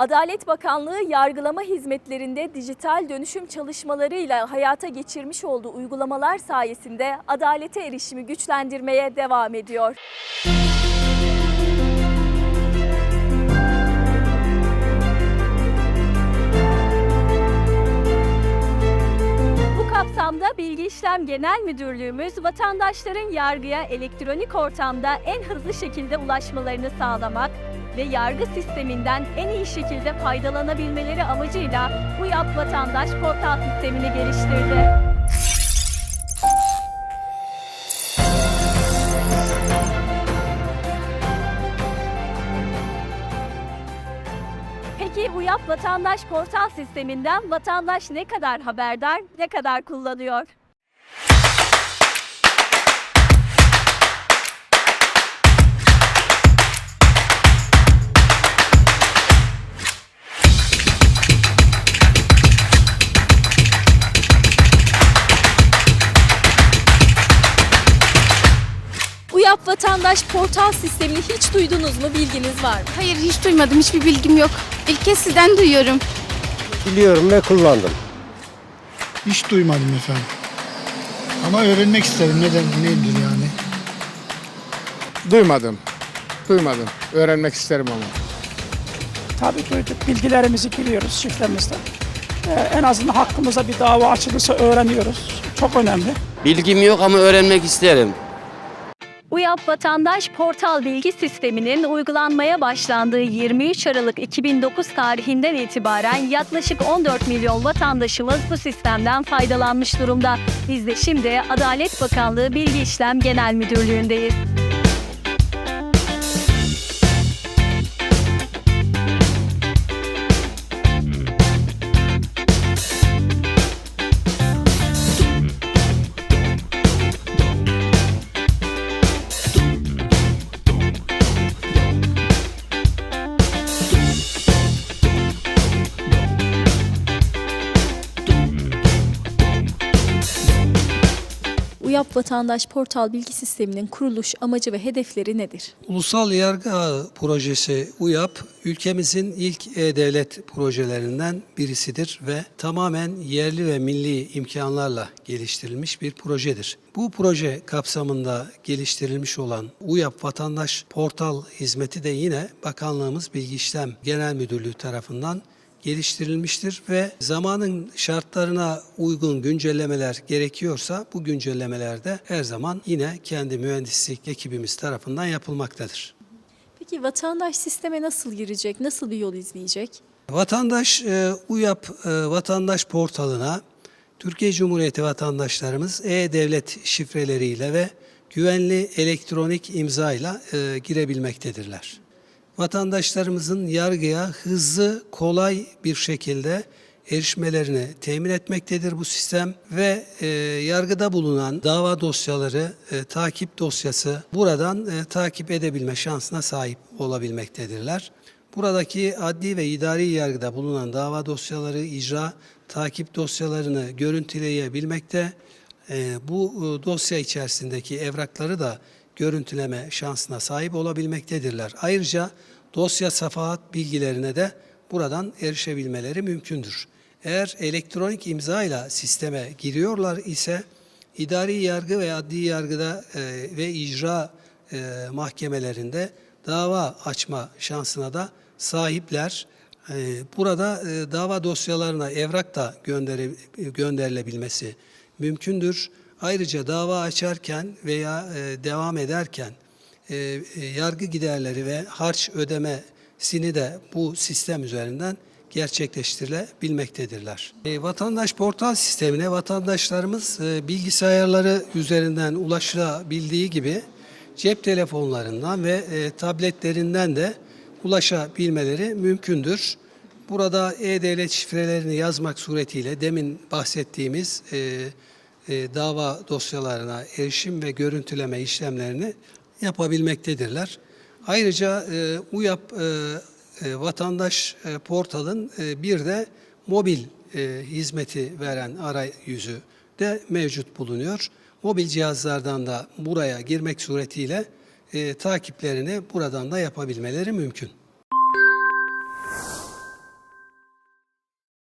Adalet Bakanlığı yargılama hizmetlerinde dijital dönüşüm çalışmalarıyla hayata geçirmiş olduğu uygulamalar sayesinde adalete erişimi güçlendirmeye devam ediyor. Bu Bilgi İşlem Genel Müdürlüğümüz vatandaşların yargıya elektronik ortamda en hızlı şekilde ulaşmalarını sağlamak ve yargı sisteminden en iyi şekilde faydalanabilmeleri amacıyla UYAP Vatandaş Portal sistemini geliştirdi. UYAP Vatandaş Portal sisteminden vatandaş ne kadar haberdar, ne kadar kullanıyor? UYAP Vatandaş Portal sistemini hiç duydunuz mu? Bilginiz var mı? Hayır hiç duymadım. Hiçbir bilgim yok. İlk kez sizden duyuyorum. Biliyorum ve kullandım. Hiç duymadım efendim. Ama öğrenmek isterim neden nedir yani. Duymadım. Duymadım. Öğrenmek isterim ama. Tabii duyduk. Bilgilerimizi giriyoruz şifremizden. Ee, en azından hakkımıza bir dava açılırsa öğreniyoruz. Çok önemli. Bilgim yok ama öğrenmek isterim. UYAP Vatandaş Portal Bilgi Sistemi'nin uygulanmaya başlandığı 23 Aralık 2009 tarihinden itibaren yaklaşık 14 milyon vatandaşımız bu sistemden faydalanmış durumda. Biz de şimdi Adalet Bakanlığı Bilgi İşlem Genel Müdürlüğü'ndeyiz. UYAP Vatandaş Portal Bilgi Sistemi'nin kuruluş amacı ve hedefleri nedir? Ulusal Yargı Ağı Projesi UYAP, ülkemizin ilk e-devlet projelerinden birisidir ve tamamen yerli ve milli imkanlarla geliştirilmiş bir projedir. Bu proje kapsamında geliştirilmiş olan UYAP Vatandaş Portal hizmeti de yine Bakanlığımız Bilgi İşlem Genel Müdürlüğü tarafından geliştirilmiştir ve zamanın şartlarına uygun güncellemeler gerekiyorsa bu güncellemeler de her zaman yine kendi mühendislik ekibimiz tarafından yapılmaktadır. Peki vatandaş sisteme nasıl girecek, nasıl bir yol izleyecek? Vatandaş e, UYAP e, vatandaş portalına Türkiye Cumhuriyeti vatandaşlarımız e-devlet şifreleriyle ve güvenli elektronik imzayla e, girebilmektedirler. Vatandaşlarımızın yargıya hızlı, kolay bir şekilde erişmelerini temin etmektedir bu sistem ve e, yargıda bulunan dava dosyaları, e, takip dosyası buradan e, takip edebilme şansına sahip olabilmektedirler. Buradaki adli ve idari yargıda bulunan dava dosyaları, icra, takip dosyalarını görüntüleyebilmekte, e, bu e, dosya içerisindeki evrakları da görüntüleme şansına sahip olabilmektedirler. Ayrıca dosya safahat bilgilerine de buradan erişebilmeleri mümkündür. Eğer elektronik imza ile sisteme giriyorlar ise idari yargı ve adli yargıda e, ve icra e, mahkemelerinde dava açma şansına da sahipler. E, burada e, dava dosyalarına evrak da göndere, gönderilebilmesi mümkündür. Ayrıca dava açarken veya e, devam ederken e, e, yargı giderleri ve harç ödemesini de bu sistem üzerinden gerçekleştirilebilmektedirler. E, vatandaş portal sistemine vatandaşlarımız e, bilgisayarları üzerinden ulaşabildiği gibi cep telefonlarından ve e, tabletlerinden de ulaşabilmeleri mümkündür. Burada e-devlet şifrelerini yazmak suretiyle demin bahsettiğimiz e, e, dava dosyalarına erişim ve görüntüleme işlemlerini yapabilmektedirler. Ayrıca e, UYAP e, e, vatandaş e, portalın bir de mobil hizmeti veren arayüzü de mevcut bulunuyor. Mobil cihazlardan da buraya girmek suretiyle e, takiplerini buradan da yapabilmeleri mümkün.